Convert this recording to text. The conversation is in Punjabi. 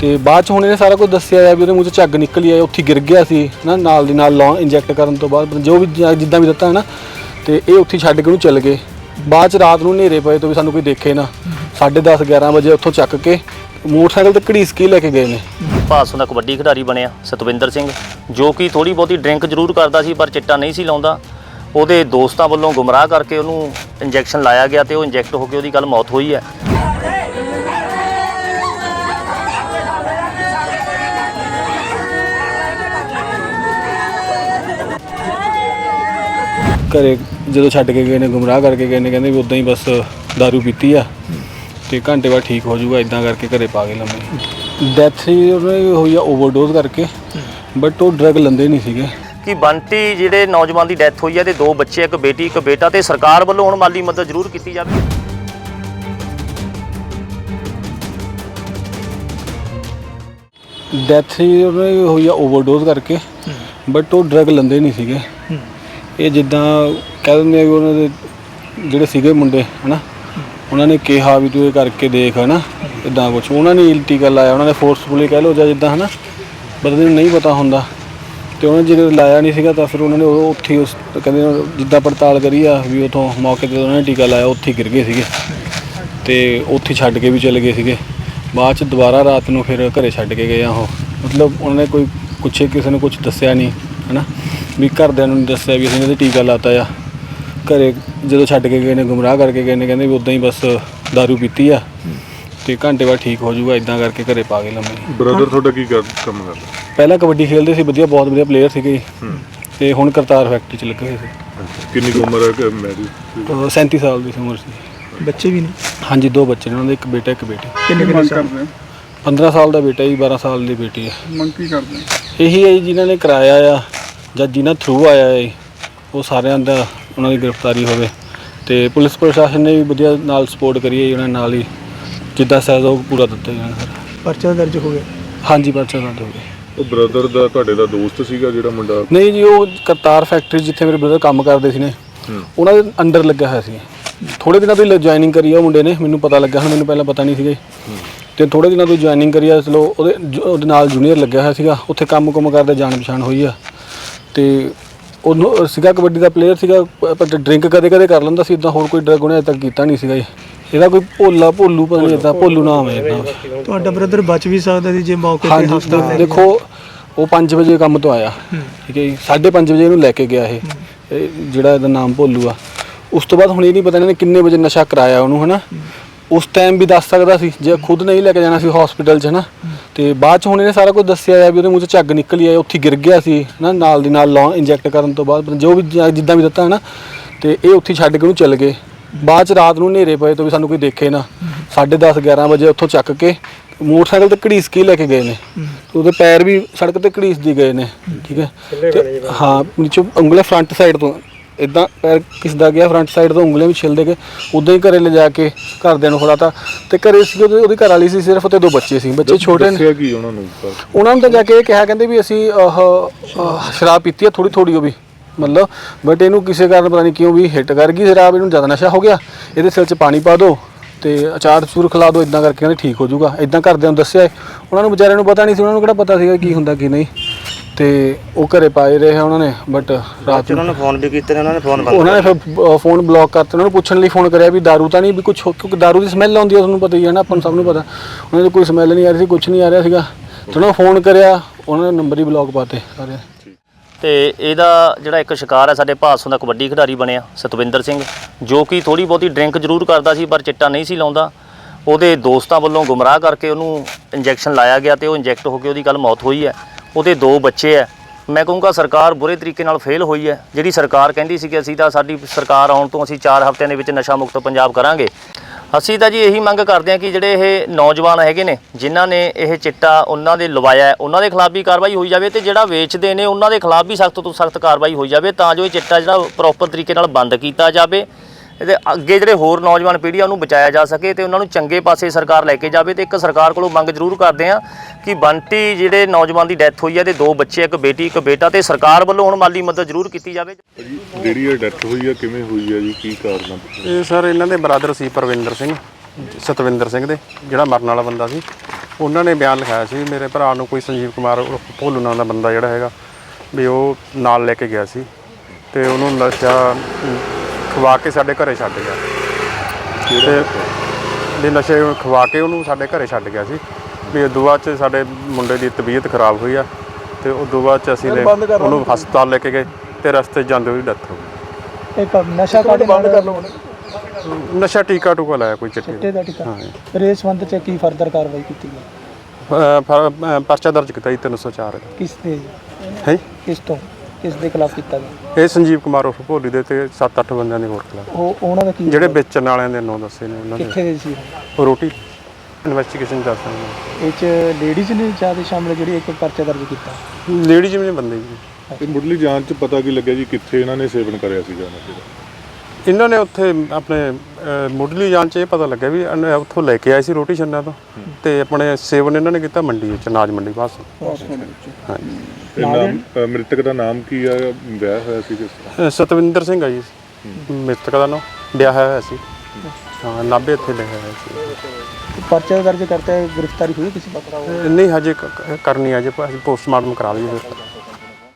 ਤੇ ਬਾਅਦ ਚ ਹੁਣ ਇਹਨੇ ਸਾਰਾ ਕੁਝ ਦੱਸਿਆ ਆ ਵੀ ਉਹਦੇ ਮੂੰਹ ਚ ਝੱਗ ਨਿਕਲੀ ਹੈ ਉੱਥੇ ਗਿਰ ਗਿਆ ਸੀ, ਨਾ, ਨਾਲ ਦੀ ਨਾਲ ਲੌਂ ਇੰਜੈਕਟ ਕਰਨ ਤੋਂ ਬਾਅਦ, ਜੋ ਵੀ ਜ- ਜਿੱਦਾਂ ਵੀ ਦਿੱਤਾ ਹੈ ਨਾ, ਤੇ ਇਹ ਉੱਥੇ ਛੱਡ ਕੇ ਉਹਨੂੰ ਚੱਲ ਗਏ। ਬਾਅਦ ਚ ਰਾਤ ਨੂੰ ਹਨੇਰੇ ਪਏ ਤੋਂ ਵੀ ਸਾਨੂੰ ਕੋਈ ਦੇਖੇ ਨਾ। 10:30 11 ਵਜੇ ਉੱਥੋਂ ਚੱਕ ਕੇ ਮੋਟਰਸਾਈਕਲ ਤੇ ਘੜੀਸ ਕੇ ਹੀ ਲੈ ਕੇ ਗਏ ਨੇ? ਭਾਸੋਂ ਦਾ ਕਬੱਡੀ ਖਿਡਾਰੀ ਬਣਿਆ, ਸਤਵਿੰਦਰ ਸਿੰਘ, ਜੋ ਕਿ ਥੋੜੀ ਬਹੁਤੀ ਡਰਿੰਕ ਜ਼ਰੂਰ ਕਰਦਾ ਸੀ, ਪਰ ਚਿੱਟਾ ਨਹੀਂ ਸੀ ਲਾਉਂਦਾ। ਉਹਦੇ ਦੋਸਤਾਂ ਵੱਲੋਂ ਗੁੰਮਰਾਹ ਕਰਕੇ ਉਹਨੂੰ ਇੰਜੈਕਸ਼ਨ ਲਾਇਆ ਗਿਆ ਤੇ ਉਹ ਇੰਜੈਕਟ ਹੋ ਕੇ ਉਹਦੀ ਕੱਲ ਮੌਤ ਹੋਈ ਹੈ। ਘਰੇ ਜਦੋਂ ਛੱਡ ਕੇ ਗਏ ਨੇ ਗੁੰਮਰਾਹ ਕਰਕੇ ਗਏ ਨੇ ਕਹਿੰਦੇ ਵੀ ਉਦਾਂ ਹੀ ਬਸ दारू ਪੀਤੀ ਆ ਤੇ ਘੰਟੇ ਬਾਅਦ ਠੀਕ ਹੋ ਜਾਊਗਾ ਇਦਾਂ ਕਰਕੇ ਘਰੇ ਪਾ ਕੇ ਲੰਮੇ ਡੈਥ ਉਹਨੇ ਹੋਈ ਆ ਓਵਰਡੋਜ਼ ਕਰਕੇ ਬਟ ਉਹ ਡਰਗ ਲੰਦੇ ਨਹੀਂ ਸੀਗੇ। ਕਿ ਬੰਟੀ ਜਿਹੜੇ ਨੌਜਵਾਨ ਦੀ ਡੈਥ ਹੋਈ ਹੈ ਤੇ ਦੋ ਬੱਚੇ ਇੱਕ ਬੇਟੀ ਇੱਕ ਬੇਟਾ ਤੇ ਸਰਕਾਰ ਵੱਲੋਂ ਹੁਣ ਮਾਲੀ ਮਦਦ ਜ਼ਰੂਰ ਕੀਤੀ ਜਾਵੇ। ਡੈਥ ਉਹਨੇ ਹੋਈ ਆ ਓਵਰਡੋਜ਼ ਕਰਕੇ ਬਟ ਉਹ ਡਰਗ ਲੰਦੇ ਨਹੀਂ ਸੀਗੇ। ਇਹ ਜਿੱਦਾਂ ਕਹਿ ਦਿੰਦੇ ਆ ਵੀ ਉਹਨਾਂ ਦੇ ਜਿਹੜੇ ਸੀਗੇ ਮੁੰਡੇ, ਹਨਾ? ਉਹਨਾਂ ਨੇ ਕਿਹਾ ਵੀ ਤੂੰ ਇਹ ਕਰਕੇ ਦੇਖ, ਹਨਾ? ਇਦਾਂ ਕੁਝ ਉਹਨਾਂ ਨੇ ਇਲ ਟੀਕਾ ਲਾਇਆ, ਉਹਨਾਂ ਨੇ ਫੋਰਸਫੁਲੀ ਕਹਿ ਲਓ ਜਾਂ ਜਿੱਦਾਂ, ਹਨਾ? ਬੰਦੇ ਨੂੰ ਨਹੀਂ ਪਤਾ ਹੁੰਦਾ। ਤੇ ਉਹਨਾਂ ਨੇ ਜਦੋਂ ਲਾਇਆ ਨਹੀਂ ਸੀਗਾ ਤਾਂ ਫਿਰ ਉਹਨਾਂ ਨੇ ਉਹ ਉੱਥੇ ਹੀ ਉਸ ਕਹਿੰਦੇ ਜਿੱਦਾਂ ਪੜਤਾਲ ਕਰੀ ਆ ਵੀ ਉਥੋਂ ਮੌਕੇ ਤੇ ਉਹਨਾਂ ਨੇ ਟੀਕਾ ਲਾਇਆ, ਉੱਥੇ ਹੀ ਗਿਰ ਗਏ ਸੀਗੇ। ਤੇ ਉੱਥੇ ਛੱਡ ਕੇ ਵੀ ਚਲੇ ਗਏ ਸੀਗੇ। ਬਾਅਦ ਚ ਦੁਬਾਰਾ ਰਾਤ ਨੂੰ ਫਿਰ ਘਰੇ ਛੱਡ ਕੇ ਗਏ ਆ ਉਹ। ਮਤਲਬ ਉਹਨਾਂ ਨੇ ਕੋਈ ਪੁੱਛੇ ਕਿਸੇ ਨੇ ਕੁਝ ਦੱਸਿਆ ਨਹੀਂ। ਹਨਾ? ਵੀ ਘਰਦਿਆਂ ਨੂੰ ਨਹੀਂ ਦੱਸਿਆ ਵੀ ਅਸੀਂ ਇਹਦੇ ਟੀਕਾ ਲਾਤਾ ਆ। ਘਰੇ ਜਦੋਂ ਛੱਡ ਕੇ ਗਏ ਨੇ ਗੁੰਮਰਾਹ ਕਰਕੇ ਗਏ ਨੇ ਕਹਿੰਦੇ ਵੀ ਉਦਾਂ ਹੀ ਬਸ दारू ਪੀਤੀ ਆ। ਤੇ ਘੰਟੇ ਬਾਅਦ ਠੀਕ ਹੋ ਜਾਊਗਾ ਇਦਾਂ ਕਰਕੇ ਘਰੇ ਪਾ ਕੇ ਲੰਮੇ। ਬ੍ਰਦਰ ਤੁਹਾਡਾ ਕੀ ਕਰ ਕੰਮ ਕਰਦਾ ਪਹਿਲਾਂ ਕਬੱਡੀ ਖੇਡਦੇ ਸੀ ਵਧੀਆ ਬਹੁਤ ਵਧੀਆ ਪਲੇਅਰ ਸੀਗੇ ਜੀ। ਤੇ ਹੁਣ ਕਰਤਾਰ ਫੈਕਟਰੀ ਚ ਲੱਗੇ ਹੋਏ ਸੀ। ਕਿੰਨੀ ਕੁ ਉਮਰ ਹੈ ਕਿ ਮੈਰਿਜ ਤਾਂ 37 ਸਾਲ ਦੀ ਸੀ ਉਮਰ ਸੀ। ਬੱਚੇ ਵੀ ਨੇ? ਹਾਂਜੀ ਦੋ ਬੱਚੇ ਨੇ ਉਹਨਾਂ ਦੇ ਇੱਕ ਬੇਟਾ ਇੱਕ ਬੇਟੀ। ਕਿੰਨੇ ਕਿੰਨੇ ਸਾਲ? 15 ਸਾਲ ਦਾ ਬੇਟਾ ਜੀ 12 ਸਾਲ ਦੀ ਬੇਟੀ ਹੈ ਮੰਗ ਕੀ ਕਰਦੇ ਇਹੀ ਹੈ ਜੀ ਜਿਨ੍ਹਾਂ ਨੇ ਕਰਾਇਆ ਆ ਜਾਂ ਜਿਨ੍ਹਾਂ ਥਰੂ ਆਇਆ ਹੈ ਉਹ ਸਾਰਿਆਂ ਦਾ ਉਹਨਾਂ ਦੀ ਗ੍ਰਿਫਤਾਰੀ ਹੋਵੇ। ਤੇ ਪੁਲਿਸ ਪ੍ਰਸ਼ਾਸਨ ਨੇ ਵੀ ਵਧੀਆ ਨਾਲ ਸਪੋਰਟ ਕਰੀ ਹੈ ਜੀ, ਉਹਨਾਂ ਨਾਲ ਹੀ। ਜਿੱਦਾਂ ਸਹਿਯੋਗ ਪੂਰਾ ਦਿੱਤਾ ਜੀ ਉਹਨਾਂ ਨੇ। ਸਾਰਾ ਪਰਚਾ ਦਰਜ ਹੋ ਗਿਆ? ਹਾਂਜੀ ਪਰਚਾ ਦਰਜ ਹੋ ਗਿਆ। ਉਹ ਬ੍ਰਦਰ ਦਾ ਤੁਹਾਡੇ ਦਾ ਦੋਸਤ ਸੀਗਾ ਜਿਹੜਾ ਮੁੰਡਾ? ਨਹੀਂ ਜੀ ਉਹ ਕਰਤਾਰ ਫੈਕਟਰੀ ਜਿੱਥੇ ਮੇਰੇ ਬ੍ਰਦਰ ਕੰਮ ਕਰਦੇ ਸੀ ਨੇ ਹੂੰ। ਉਹਨਾਂ ਦੇ ਅੰਡਰ ਲੱਗਿਆ ਹੋਇਆ ਸੀ। ਥੋੜੇ ਦਿਨਾਂ ਤੋਂ ਹੀ ਜੁਆਇਨਿੰਗ ਕਰੀ ਆ ਉਹ ਮੁੰਡੇ ਨੇ ਮੈਨੂੰ ਪਤਾ ਲੱਗਾ ਹੁਣ ਮੈਨੂੰ ਪਹਿਲਾਂ ਪਤਾ ਨਹੀਂ ਸੀਗਾ। ਤੇ ਥੋੜੇ ਦਿਨਾਂ ਤੋਂ ਜੁਆਇਨਿੰਗ ਕਰੀ ਆ ਚਲੋ ਉਹਦੇ ਜ- ਉਹਦੇ ਨਾਲ ਜੂਨੀਅਰ ਲੱਗਿਆ ਹੋਇਆ ਸੀਗਾ ਉੱਥੇ ਕੰਮ ਕੁਮ ਕਰਦੇ ਜਾਣ ਪਛਾਣ ਹੋਈ ਆ। ਤੇ ਉਹਨੂੰ ਸੀਗਾ ਕਬੱਡੀ ਦਾ ਪਲੇਅਰ ਸੀਗਾ ਪਰ ਡਰਿੰਕ ਕਦੇ ਕਦੇ ਕਰ ਲੈਂਦਾ ਸੀ ਇਦਾਂ ਹੋਰ ਕੋਈ ਡਰਗ ਉਹਨੇ ਅਜੇ ਤੱਕ ਕੀਤਾ ਨਹੀਂ ਸੀਗਾ ਜੀ ਇਹਦਾ ਕੋਈ ਭੋਲਾ ਭੋਲੂ ਪਤਾ ਨਹੀਂ ਇਦਾਂ ਭੋਲੂ ਨਾਮ ਹੈ ਇਹਦਾ। ਤੁਹਾਡਾ ਬ੍ਰਦਰ ਬਚ ਵੀ ਸਕਦਾ ਸੀ ਜੇ ਮੌਕੇ ਤੇ ਹਾਂਜੀ ਹਸਪਤਾਲ ਲੈ ਦੇਖੋ ਉਹ 5 ਵਜੇ ਕੰਮ ਤੋਂ ਆਇਆ। ਠੀਕ ਹੈ ਜੀ 5:30 ਵਜੇ ਇਹਨੂੰ ਲੈ ਕੇ ਗਿਆ ਇਹ। ਇਹ ਜਿਹੜਾ ਇਹਦਾ ਨਾਮ ਭੋਲੂ ਆ। ਉਸ ਤੋਂ ਬਾਅਦ ਹੁਣ ਇਹ ਨਹੀਂ ਪਤਾ ਇਹਨਾਂ ਨੇ ਕਿੰਨੇ ਵਜੇ ਨਸ਼ਾ ਕਰਾਇਆ ਉਹਨੂੰ ਹਨਾ? ਉਸ ਟਾਈਮ ਵੀ ਦੱਸ ਸਕਦਾ ਸੀ ਜੇ ਖੁਦ ਨਹੀਂ ਲੈ ਕੇ ਜਾਣਾ ਸੀ ਹਸਪੀਟਲ 'ਚ ਹਨਾ ਤੇ ਬਾਅਦ 'ਚ ਹੁਣ ਇਹਨੇ ਸਾਰਾ ਕੁਝ ਦੱਸਿਆ ਆ ਵੀ ਉਹਦੇ ਮੂੰਹ 'ਚ ਝੱਗ ਨਿਕਲੀ ਆ ਉੱਥੇ ਹੀ ਗਿਰ ਗਿਆ ਸੀ ਹਨਾ ਨਾਲ ਦੀ ਨਾਲ ਲੌਂ ਇੰਜੈਕਟ ਕਰਨ ਤੋਂ ਬਾਅਦ ਜੋ ਵੀ ਜ- ਜਿੱਦਾਂ ਵੀ ਦਿੱਤਾ ਹਨਾ ਤੇ ਇਹ ਉੱਥੇ ਹੀ ਛੱਡ ਕੇ ਉਹਨੂੰ ਚੱਲ ਗਏ। ਬਾਅਦ 'ਚ ਰਾਤ ਨੂੰ ਹਨੇਰੇ ਪਏ ਤੋਂ ਵੀ ਸਾਨੂੰ ਕੋਈ ਦੇਖੇ ਨਾ। 10:30 11 ਵਜੇ ਉੱਥੋਂ ਚੱਕ ਕੇ ਮੋਟਰਸਾਈਕਲ ਤੇ ਘੜੀਸ ਕੇ ਹੀ ਲੈ ਕੇ ਗਏ ਨੇ। ਤੇ ਉਹਦੇ ਪੈਰ ਵੀ ਸੜਕ ਤੇ ਘੜੀਸ ਦੀ ਗਏ ਨੇ ਠੀਕ ਹੈ? ਤੇ ਹਾਂ ਨੀਚੋਂ ਉਂਗਲਾਂ ਫਰੰਟ ਸਾਈਡ ਤੋਂ ਇਦਾਂ ਪੈਰ ਕਿਸਦਾ ਗਿਆ ਫਰੰਟ ਸਾਈਡ ਤੋਂ ਉਂਗਲੀਆਂ ਵੀ ਛਿਲਦੇ ਗਏ ਉਦਾਂ ਹੀ ਘਰੇ ਲਿਜਾ ਕੇ ਘਰਦਿਆਂ ਨੂੰ ਫੜਾਤਾ ਤੇ ਘਰੇ ਸੀ ਉਹਦੀ ਉਹਦੀ ਘਰ ਵਾਲੀ ਸੀ ਸਿਰਫ ਤੇ ਦੋ ਬੱਚੇ ਸੀ ਬੱਚੇ ਛੋਟੇ ਨੇ ਦੱਸਿਆ ਕੀ ਉਹਨਾਂ ਨੂੰ ਪਰ? ਉਹਨਾਂ ਨੂੰ ਤਾਂ ਜਾ ਕੇ ਇਹ ਕਿਹਾ ਕਹਿੰਦੇ ਵੀ ਅਸੀਂ ਆਹ ਆਹ ਸ਼ਰਾਬ ਪੀਤੀ ਆ ਥੋੜੀ ਥੋੜੀ ਉਹ ਵੀ ਮਤਲਬ ਬਟ ਇਹਨੂੰ ਕਿਸੇ ਕਾਰਨ ਪਤਾ ਨਹੀਂ ਕਿਉਂ ਵੀ ਹਿੱਟ ਕਰ ਗਈ ਸ਼ਰਾਬ ਇਹਨੂੰ ਜ਼ਿਆਦਾ ਨਸ਼ਾ ਹੋ ਗਿਆ ਇਹਦੇ ਸਿਰ 'ਚ ਪਾਣੀ ਪਾ ਦਿਓ ਤੇ ਅਚਾਰ ਚੂਰ ਖਿਲਾ ਦਿਓ ਇਦਾਂ ਕਰਕੇ ਕਹਿੰਦੇ ਠੀਕ ਹੋ ਜਾਊਗਾ ਇਦਾਂ ਘਰਦਿਆਂ ਨੂੰ ਦੱਸਿਆ ਇਹ। ਉਹਨਾਂ ਨੂੰ ਵਿਚਾਰਿਆਂ ਨੂੰ ਪਤਾ ਨਹੀਂ ਸੀ ਉਹਨਾਂ ਨੂੰ ਕਿਹੜਾ ਪਤਾ ਸੀਗਾ ਕੀ ਹੁੰਦਾ ਕੀ ਨਹੀਂ ਤੇ ਉਹ ਘਰੇ ਪਾਏ ਰਹੇ ਉਹਨਾਂ ਨੇ ਬਟ ਰਾਤ ਨੂੰ ਉਹਨਾਂ ਨੇ ਫੋਨ ਵੀ ਕੀਤੇ ਨੇ ਉਹਨਾਂ ਨੇ ਫੋਨ ਬੰਦ ਉਹਨਾਂ ਨੇ ਫਿਰ ਫੋਨ ਬਲੌਕ ਕਰਤੇ ਉਹਨਾਂ ਨੂੰ ਪੁੱਛਣ ਲਈ ਫੋਨ ਕਰਿਆ ਵੀ दारू ਤਾਂ ਨਹੀਂ ਵੀ ਕੁਝ ਕਿਉਂਕਿ दारू ਦੀ ਸਮੈਲ ਆਉਂਦੀ ਹੈ ਤੁਹਾਨੂੰ ਪਤਾ ਹੀ ਹੈ ਨਾ ਆਪਾਂ ਨੂੰ ਸਭ ਨੂੰ ਪਤਾ ਉਹਨਾਂ ਦੀ ਕੋਈ ਸਮੈਲ ਨਹੀਂ ਆ ਰਹੀ ਸੀ ਕੁਝ ਨਹੀਂ ਆ ਰਿਹਾ ਸੀਗਾ ਤੇ ਉਹਨਾਂ ਫੋਨ ਕਰਿਆ ਉਹਨਾਂ ਨੇ ਨੰਬਰ ਹੀ ਬਲੌਕ ਪਾਤੇ ਸਾਰੇ ਤੇ ਇਹਦਾ ਜਿਹੜਾ ਇੱਕ ਸ਼ਿਕਾਰ ਹੈ ਸਾਡੇ ਭਾਸੋਂ ਦਾ ਕਬੱਡੀ ਖਿਡਾਰੀ ਬਣਿਆ ਸਤਵਿੰਦਰ ਸਿੰਘ ਜੋ ਕਿ ਥੋੜੀ ਬਹੁਤੀ ਡਰਿੰਕ ਜ਼ਰੂਰ ਕਰਦਾ ਸੀ ਪਰ ਚਿੱਟਾ ਨਹੀਂ ਸੀ ਲਾਉਂਦਾ ਉਹਦੇ ਦੋਸਤਾਂ ਵੱਲੋਂ ਗੁੰਮਰਾਹ ਕਰਕੇ ਉਹਨੂੰ ਇੰਜੈਕਸ਼ਨ ਲਾਇਆ ਗਿਆ ਤੇ ਉਹ ਇੰਜੈਕਟ ਹੋ ਕੇ ਉਹਦੀ ਕੱਲ ਮੌਤ ਹੋਈ ਹੈ ਉਹਦੇ ਦੋ ਬੱਚੇ ਹੈ ਮੈਂ ਕਹੂੰਗਾ ਸਰਕਾਰ ਬੁਰੇ ਤਰੀਕੇ ਨਾਲ ਫੇਲ ਹੋਈ ਹੈ। ਜਿਹੜੀ ਸਰਕਾਰ ਕਹਿੰਦੀ ਸੀ ਕਿ ਅਸੀਂ ਤਾਂ ਸਾਡੀ ਸਰਕਾਰ ਆਉਣ ਤੋਂ ਅਸੀਂ 4 ਹਫ਼ਤਿਆਂ ਦੇ ਵਿੱਚ ਨਸ਼ਾ ਮੁਕਤ ਪੰਜਾਬ ਕਰਾਂਗੇ। ਅਸੀਂ ਤਾਂ ਜੀ ਇਹੀ ਮੰਗ ਕਰਦੇ ਹਾਂ ਕਿ ਜਿਹੜੇ ਇਹ ਨੌਜਵਾਨ ਹੈਗੇ ਨੇ, ਜਿਨ੍ਹਾਂ ਨੇ ਇਹ ਚਿੱਟਾ ਉਹਨਾਂ ਦੇ ਲਵਾਇਆ ਉਹਨਾਂ ਦੇ ਖਿਲਾਫ ਵੀ ਕਾਰਵਾਈ ਹੋਈ ਜਾਵੇ ਤੇ ਜਿਹੜਾ ਵੇਚਦੇ ਨੇ ਉਹਨਾਂ ਦੇ ਖਿਲਾਫ ਵੀ ਸਖਤ ਤੋਂ ਸਖਤ ਕਾਰਵਾਈ ਹੋਈ ਜਾਵੇ ਤਾਂ ਜੋ ਇਹ ਚਿੱਟਾ ਜਿਹੜਾ ਪ੍ਰੋਪਰ ਤਰੀਕੇ ਨਾਲ ਬੰਦ ਕੀਤਾ ਜਾਵੇ। ਇਹਦੇ ਅੱਗੇ ਜਿਹੜੇ ਹੋਰ ਨੌਜਵਾਨ ਪੀੜ੍ਹੀ ਆ ਉਹਨੂੰ ਬਚਾਇਆ ਜਾ ਸਕੇ ਤੇ ਉਹਨਾਂ ਨੂੰ ਚੰਗੇ ਪਾਸੇ ਸਰਕਾਰ ਲੈ ਕੇ ਜਾਵੇ ਤੇ ਇੱਕ ਸਰਕਾਰ ਕੋਲੋਂ ਮੰਗ ਜ਼ਰੂਰ ਕਰਦੇ ਆ ਕਿ ਬੰਟੀ ਜਿਹੜੇ ਨੌਜਵਾਨ ਦੀ ਡੈਥ ਹੋਈ ਹੈ ਤੇ ਦੋ ਬੱਚੇ ਇੱਕ ਬੇਟੀ ਇੱਕ ਬੇਟਾ ਤੇ ਸਰਕਾਰ ਵੱਲੋਂ ਹੁਣ ਮਾਲੀ ਮਦਦ ਜ਼ਰੂਰ ਕੀਤੀ ਜਾਵੇ। ਜਿਹੜੀ ਇਹ ਡੈਥ ਹੋਈ ਹੈ ਕਿਵੇਂ ਹੋਈ ਹੈ ਜੀ? ਕੀ ਕਾਰਨ ਆ? ਇਹ ਸਰ ਇਹਨਾਂ ਦੇ ਬ੍ਰਦਰ ਸੀ ਪਰਵਿੰਦਰ ਸਿੰਘ ਸਤਵਿੰਦਰ ਸਿੰਘ ਦੇ ਜਿਹੜਾ ਮਰਨ ਵਾਲਾ ਬੰਦਾ ਸੀ। ਉਹਨਾਂ ਨੇ ਬਿਆਨ ਲਿਖਾਇਆ ਸੀ ਮੇਰੇ ਭਰਾ ਨੂੰ ਕੋਈ ਸੰਜੀਵ ਕੁਮਾਰ ਭੋਲੂ ਨਾਂ ਦਾ ਬੰਦਾ ਜਿਹੜਾ ਹੈਗਾ ਵੀ ਉਹ ਨਾਲ ਲੈ ਕੇ ਗਿਆ ਸੀ। ਤੇ ਉਹਨੂੰ ਨਸ਼ਾ ਖਵਾ ਕੇ ਸਾਡੇ ਘਰੇ ਛੱਡ ਗਿਆ। ਤੇ ਵੀ ਨਸ਼ੇ ਖਵਾ ਕੇ ਉਹਨੂੰ ਸਾਡੇ ਘਰੇ ਛੱਡ ਗਿਆ ਸੀ। ਵੀ ਉਦੋਂ ਬਾਅਦ ਚ ਸਾਡੇ ਮੁੰਡੇ ਦੀ ਤਬੀਅਤ ਖਰਾਬ ਹੋਈ ਆ ਤੇ ਉਦੋਂ ਬਾਅਦ ਚ ਅਸੀਂ ਲੈ ਉਹਨੂੰ ਹਸਪਤਾਲ ਲੈ ਕੇ ਗਏ ਤੇ ਰਸਤੇ ਜਾਂਦੇ ਉਹਦੀ ਡੈਥ ਹੋ ਗਈ। ਇੱਕ ਨਸ਼ਾ ਕਾਢ ਬੰਦ ਕਰ ਲਓ ਨਸ਼ਾ ਟੀਕਾ ਟੂਕਾ ਲਾਇਆ ਕੋਈ ਚਿੱਟੇ ਚਿੱਟੇ ਦਾ ਦਾ ਟਿਕਾ। ਫਿਰ ਇਸ ਸੰਬੰਧ ਚ ਕੀ ਫਰਦਰ ਕਾਰਵਾਈ ਕੀਤੀ ਗਈ? ਪਰਚਾ ਦਰਜ ਕੀਤਾ ਜੀ 304 ਕਿਸ ਤੇ? ਹੈ? ਕਿਸ ਤੋਂ? ਕਿਸ ਦੇ ਖਿਲਾਫ ਕੀਤਾ ਗਿਆ? ਇਹ ਸੰਜੀਵ ਕੁਮਾਰ ਉਰਫ ਭੋਲੀ ਦੇ ਤੇ 7-8 ਬੰਦਿਆਂ ਦੇ ਹੋਰ ਖਿਲਾਫ। ਉਹ ਉਹਨਾਂ ਦਾ ਕੀ ਜਿਹੜੇ ਵੇਚਣ ਵਾਲਿਆਂ ਦੇ ਨਾਂ ਦੱਸੇ ਨੇ ਉਹਨਾਂ ਕਿੱਥੇ ਦੇ ਦੇ ਸੀ ਰੋਟੀ ਇਨਵੈਸਟੀਗੇਸ਼ਨ ਕਰ ਸਕਦੇ ਇਹ ਚ ਲੇਡੀਜ਼ ਨੇ ਜ਼ਿਆਦਾ ਸ਼ਾਮਲ ਜਿਹੜੀ ਇੱਕ ਪਰਚਾ ਦਰਜ ਕੀਤਾ? ਲੇਡੀ ਜਿਵੇਂ ਬੰਦੇ ਜੀ ਤੇ ਮੁੱਢਲੀ ਜਾਂਚ ਚ ਪਤਾ ਕੀ ਲੱਗਿਆ ਜੀ ਕਿੱਥੇ ਇਹਨਾਂ ਨੇ ਸੇਵਨ ਕਰਿਆ ਸੀਗਾ ਨਸ਼ੇ ਦਾ ਇਹਨਾਂ ਨੇ ਉੱਥੇ ਆਪਣੇ ਅਹ, ਮੁੱਢਲੀ ਜਾਂਚ 'ਚ ਇਹ ਪਤਾ ਲੱਗਿਆ ਵੀ ਇਹਨੇ ਉੱਥੋਂ ਲੈ ਕੇ ਆਏ ਸੀ ਰੋਟੀ ਛੰਨਾ ਤੋਂ ਤੇ ਆਪਣੇ ਸੇਵਨ ਇਹਨਾਂ ਨੇ ਕੀਤਾ ਮੰਡੀ ਵਿੱਚ ਅਨਾਜ ਮੰਡੀ ਪਾਸ। ਹਾਂਜੀ। ਤੇ ਨਾਮ ਅ, ਮ੍ਰਿਤਕ ਦਾ ਨਾਮ ਕੀ ਆ? ਵਿਆਹ ਹੋਇਆ ਸੀ ਕਿਸ ਤਰ੍ਹਾਂ? ਅਹ, ਸਤਵਿੰਦਰ ਸਿੰਘ ਆ ਜੀ। ਮ੍ਰਿਤਕ ਦਾ ਨਾਮ। ਵਿਆਹ ਹੋਇਆ ਸੀ। ਹਾਂ। ਨਾਭੇ ਇੱਥੇ ਲਿਖਿਆ ਹੋਇਆ ਸੀ। ਪਰਚਾ ਦਰਜ ਕਰਤਾ ਗ੍ਰਿਫਤਾਰੀ ਹੋਈ ਕਿਸੇ ਪਕੜਾ ਨਹੀਂ ਹਜੇ ਕ- ਕ- ਕਰਨੀ ਆ ਜੇ ਪੋਸਟਮਾਰਟਮ ਕਰਾ ਲਈਏ ਫਿਰ।